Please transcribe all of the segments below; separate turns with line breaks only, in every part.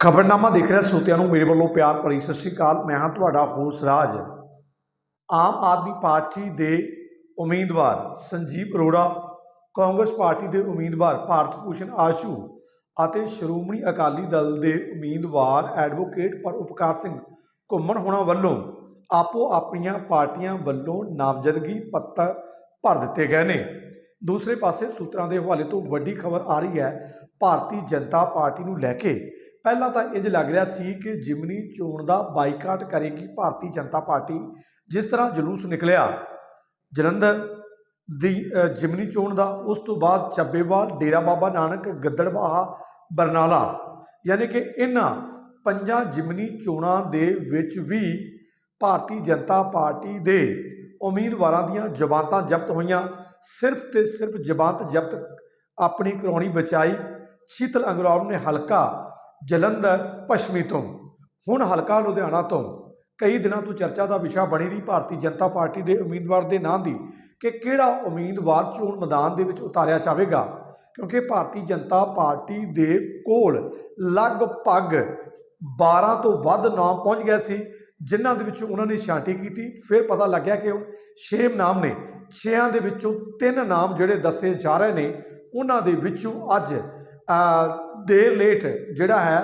ਖਬਰਨਾਮਾ ਦੇਖ ਰਿਹਾ ਸੋਤਿਆਂ ਨੂੰ ਮੇਰੇ ਵੱਲੋਂ ਪਿਆਰ ਭਰੀ ਸਤਿ ਸ਼੍ਰੀ ਅਕਾਲ। ਮੈਂ ਹਾਂ ਤੁਹਾਡਾ ਹੋਸ ਰਾਜ। ਆਮ ਆਦਮੀ ਪਾਰਟੀ ਦੇ ਉਮੀਦਵਾਰ ਸੰਜੀਵ ਅਰੋੜਾ, ਕਾਂਗਰਸ ਪਾਰਟੀ ਦੇ ਉਮੀਦਵਾਰ ਭਾਰਤ ਭੂਸ਼ਣ ਆਸ਼ੂ ਅਤੇ ਸ਼੍ਰੋਮਣੀ ਅਕਾਲੀ ਦਲ ਦੇ ਉਮੀਦਵਾਰ ਐਡਵੋਕੇਟ ਪਰ ਉਪਕਾਰ ਸਿੰਘ ਘੁੰਮਣ ਹੋਣਾ ਵੱਲੋਂ ਆਪੋ ਆਪਣੀਆਂ ਪਾਰਟੀਆਂ ਵੱਲੋਂ ਨਾਮਜ਼ਦਗੀ ਪੱਤਰ ਭਰ ਦਿੱਤੇ ਗਏ ਨੇ। ਦੂਸਰੇ ਪਾਸੇ ਸੂਤਰਾਂ ਦੇ ਹਵਾਲੇ ਤੋਂ ਵੱਡੀ ਖਬਰ ਆ ਰਹੀ ਹੈ, ਭਾਰਤੀ ਜਨਤਾ ਪਾਰਟੀ ਨੂੰ ਲੈ ਕੇ। ਪਹਿਲਾਂ ਤਾਂ ਇੰਜ ਲੱਗ ਰਿਹਾ ਸੀ ਕਿ ਜਿਮਨੀ ਚੋਣ ਦਾ ਬਾਈਕਾਟ ਕਰੇਗੀ ਭਾਰਤੀ ਜਨਤਾ ਪਾਰਟੀ, ਜਿਸ ਤਰ੍ਹਾਂ ਜਲੂਸ ਨਿਕਲਿਆ। ਜਲੰਧਰ ਦੀ ਜਿਮਨੀ ਚੋਣ ਦਾ, ਉਸ ਤੋਂ ਬਾਅਦ ਚੱਬੇਵਾਲ, ਡੇਰਾ ਬਾਬਾ ਨਾਨਕ, ਗੱਦੜਵਾਹਾ, ਬਰਨਾਲਾ। ਯਾਨੀ ਕਿ ਇਹਨਾਂ ਪੰਜਾਂ ਜਿਮਨੀ ਚੋਣਾਂ ਦੇ ਵਿੱਚ ਵੀ ਭਾਰਤੀ ਜਨਤਾ ਪਾਰਟੀ ਦੇ ਉਮੀਦਵਾਰਾਂ ਦੀਆਂ ਜ਼ਮਾਨਤਾਂ ਜ਼ਬਤ ਹੋਈਆਂ। ਸਿਰਫ ਤੇ ਸਿਰਫ ਜ਼ਮਾਨਤ ਜ਼ਬਤ ਆਪਣੀ ਕਰਾਉਣੀ ਬਚਾਈ। ਸ਼ੀਤਲ ਅੰਗਰਾਵ ਨੇ ਹਲਕਾ ਜਲੰਧਰ ਪੱਛਮੀ ਤੋਂ, ਹੁਣ ਹਲਕਾ ਲੁਧਿਆਣਾ ਤੋਂ। ਕਈ ਦਿਨਾਂ ਤੋਂ ਚਰਚਾ ਦਾ ਵਿਸ਼ਾ ਬਣੀ ਰਹੀ। ਭਾਰਤੀ ਜਨਤਾ ਪਾਰਟੀ ਦੇ ਉਮੀਦਵਾਰ ਦੇ ਨਾਂ ਦੀ ਕਿ ਕਿਹੜਾ ਉਮੀਦਵਾਰ ਚੋਣ ਮੈਦਾਨ ਦੇ ਵਿੱਚ ਉਤਾਰਿਆ ਜਾਵੇਗਾ। ਕਿਉਂਕਿ ਭਾਰਤੀ ਜਨਤਾ ਪਾਰਟੀ ਦੇ ਕੋਲ ਲਗਭਗ 12 ਤੋਂ ਵੱਧ ਨਾਮ ਪਹੁੰਚ ਗਏ ਸੀ। ਜਿਨ੍ਹਾਂ ਦੇ ਵਿੱਚੋਂ ਉਹਨਾਂ ਨੇ ਛਾਂਟੀ ਕੀਤੀ। ਫਿਰ ਪਤਾ ਲੱਗਿਆ ਕਿ ਹੁਣ 6 ਨਾਮ ਨੇ। 6ਾਂ ਦੇ ਵਿੱਚੋਂ ਤਿੰਨ ਨਾਮ ਜਿਹੜੇ ਦੱਸੇ ਜਾ ਰਹੇ ਨੇ, ਉਹਨਾਂ ਦੇ ਵਿੱਚੋਂ ਅੱਜ ਦੇਰ ਲੇਟ ਜਿਹੜਾ ਹੈ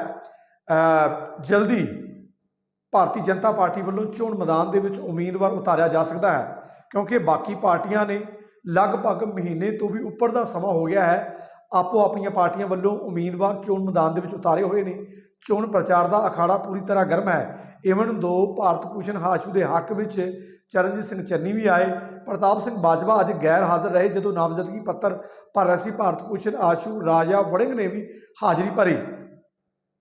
ਜਲਦੀ ਭਾਰਤੀ ਜਨਤਾ ਪਾਰਟੀ ਵੱਲੋਂ ਚੋਣ ਮੈਦਾਨ ਦੇ ਵਿੱਚ ਉਮੀਦਵਾਰ ਉਤਾਰਿਆ ਜਾ ਸਕਦਾ ਹੈ। ਕਿਉਂਕਿ ਬਾਕੀ ਪਾਰਟੀਆਂ ਨੇ ਲਗਭਗ ਮਹੀਨੇ ਤੋਂ ਵੀ ਉੱਪਰ ਦਾ ਸਮਾਂ ਹੋ ਗਿਆ ਹੈ। ਆਪੋ ਆਪਣੀਆਂ ਪਾਰਟੀਆਂ ਵੱਲੋਂ ਉਮੀਦਵਾਰ ਚੋਣ ਮੈਦਾਨ ਦੇ ਵਿੱਚ ਉਤਾਰੇ ਹੋਏ ਨੇ। ਚੋਣ ਪ੍ਰਚਾਰ ਦਾ ਅਖਾੜਾ ਪੂਰੀ ਤਰ੍ਹਾਂ ਗਰਮ ਹੈ। ਇਵਨ ਦੋ ਭਾਰਤ ਭੂਸ਼ਣ ਹਾਸ਼ੂ ਦੇ ਹੱਕ ਵਿੱਚ ਚਰਨਜੀਤ ਸਿੰਘ ਚੰਨੀ ਵੀ ਆਏ। ਪ੍ਰਤਾਪ ਸਿੰਘ ਬਾਜਵਾ ਅੱਜ ਗੈਰ ਹਾਜ਼ਰ ਰਹੇ ਜਦੋਂ ਨਾਮਜ਼ਦਗੀ ਪੱਤਰ ਭਰ ਰਹੇ ਸੀ। ਭਾਰਤ ਭੂਸ਼ਣ ਆਸ਼ੂ ਰਾਜਾ ਵੜਿੰਗ ਨੇ ਵੀ ਹਾਜ਼ਰੀ ਭਰੀ।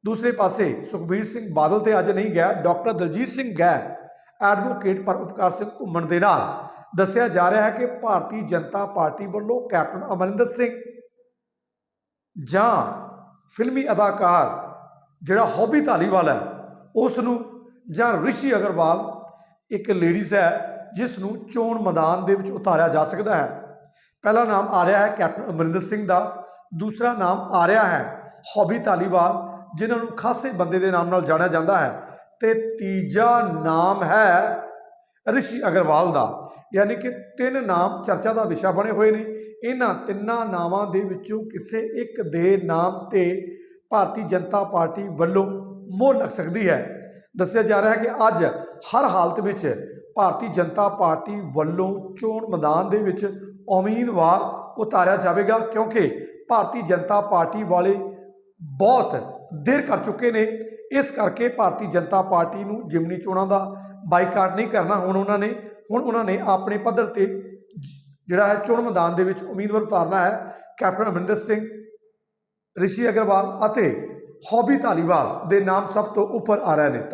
ਦੂਸਰੇ ਪਾਸੇ ਸੁਖਬੀਰ ਸਿੰਘ ਬਾਦਲ ਤੇ ਅੱਜ ਨਹੀਂ ਗਿਆ। ਡਾਕਟਰ ਦਲਜੀਤ ਸਿੰਘ ਗਏ ਐਡਵੋਕੇਟ ਪਰ ਉਪਕਾਰ ਸਿੰਘ ਘੁੰਮਣ ਦੇ ਨਾਲ। ਦੱਸਿਆ ਜਾ ਰਿਹਾ ਹੈ ਕਿ ਭਾਰਤੀ ਜਨਤਾ ਪਾਰਟੀ ਵੱਲੋਂ ਕੈਪਟਨ ਅਮਰਿੰਦਰ ਸਿੰਘ ਜਾਂ ਫਿਲਮੀ ਅਦਾਕਾਰ ਜਿਹੜਾ ਹੌਬੀ ਧਾਲੀਵਾਲ ਹੈ ਉਸ ਨੂੰ ਜਾਂ ਰਿਸ਼ੀ ਅਗਰਵਾਲ, ਇੱਕ ਲੇਡੀਜ਼ ਹੈ ਜਿਸ ਨੂੰ ਚੋਣ ਮੈਦਾਨ ਦੇ ਵਿੱਚ ਉਤਾਰਿਆ ਜਾ ਸਕਦਾ ਹੈ। ਪਹਿਲਾ ਨਾਮ ਆ ਰਿਹਾ ਹੈ ਕੈਪਟਨ ਅਮਰਿੰਦਰ ਸਿੰਘ ਦਾ, ਦੂਸਰਾ ਨਾਮ ਆ ਰਿਹਾ ਹੈ ਹੌਬੀ ਧਾਲੀਵਾਲ, ਜਿਨ੍ਹਾਂ ਨੂੰ ਖਾਸੇ ਬੰਦੇ ਦੇ ਨਾਮ ਨਾਲ ਜਾਣਿਆ ਜਾਂਦਾ ਹੈ। ਤੇ ਤੀਜਾ ਨਾਮ ਹੈ ਰਿਸ਼ੀ ਅਗਰਵਾਲ ਦਾ। ਯਾਨੀ ਕਿ ਤਿੰਨ ਨਾਮ ਚਰਚਾ ਦਾ ਵਿਸ਼ਾ ਬਣੇ ਹੋਏ ਨੇ। ਇਹਨਾਂ ਤਿੰਨਾਂ ਨਾਵਾਂ ਦੇ ਵਿੱਚੋਂ ਕਿਸੇ ਇੱਕ ਦੇ ਨਾਮ ਤੇ ਭਾਰਤੀ ਜਨਤਾ ਪਾਰਟੀ ਵੱਲੋਂ ਮੋਹਰ ਲੱਗ ਸਕਦੀ ਹੈ। ਦੱਸਿਆ ਜਾ ਰਿਹਾ ਹੈ ਕਿ ਅੱਜ ਹਰ ਹਾਲਤ ਵਿੱਚ ਭਾਰਤੀ ਜਨਤਾ ਪਾਰਟੀ ਵੱਲੋਂ ਚੋਣ ਮੈਦਾਨ ਦੇ ਵਿੱਚ ਉਮੀਦਵਾਰ ਉਤਾਰਿਆ ਜਾਵੇਗਾ ਕਿਉਂਕਿ ਭਾਰਤੀ ਜਨਤਾ ਪਾਰਟੀ ਵਾਲੇ ਬਹੁਤ ਦੇਰ ਕਰ ਚੁੱਕੇ ਨੇ। ਇਸ ਕਰਕੇ ਭਾਰਤੀ ਜਨਤਾ ਪਾਰਟੀ ਨੂੰ ਜਿਮਨੀ ਚੋਣਾਂ ਦਾ ਬਾਈਕਾਟ ਨਹੀਂ ਕਰਨਾ ਹੁਣ ਉਹਨਾਂ ਨੇ ਹੁਣ ਉਹਨਾਂ ਨੇ ਆਪਣੇ ਪੱਧਰ ਤੇ ਜਿਹੜਾ ਹੈ ਚੋਣ ਮੈਦਾਨ ਦੇ ਵਿੱਚ ਉਮੀਦਵਾਰ ਉਤਾਰਨਾ ਹੈ, ਕੈਪਟਨ ਅਮਰਿੰਦਰ ਸਿੰਘ, ਰਿਸ਼ੀ ਅਗਰਵਾਲ ਅਤੇ ਹੌਬੀ ਧਾਲੀਵਾਲ ਦੇ ਨਾਮ ਸਭ ਤੋਂ ਉੱਪਰ ਆ ਰਹੇ ਨੇ। ਧੰਨ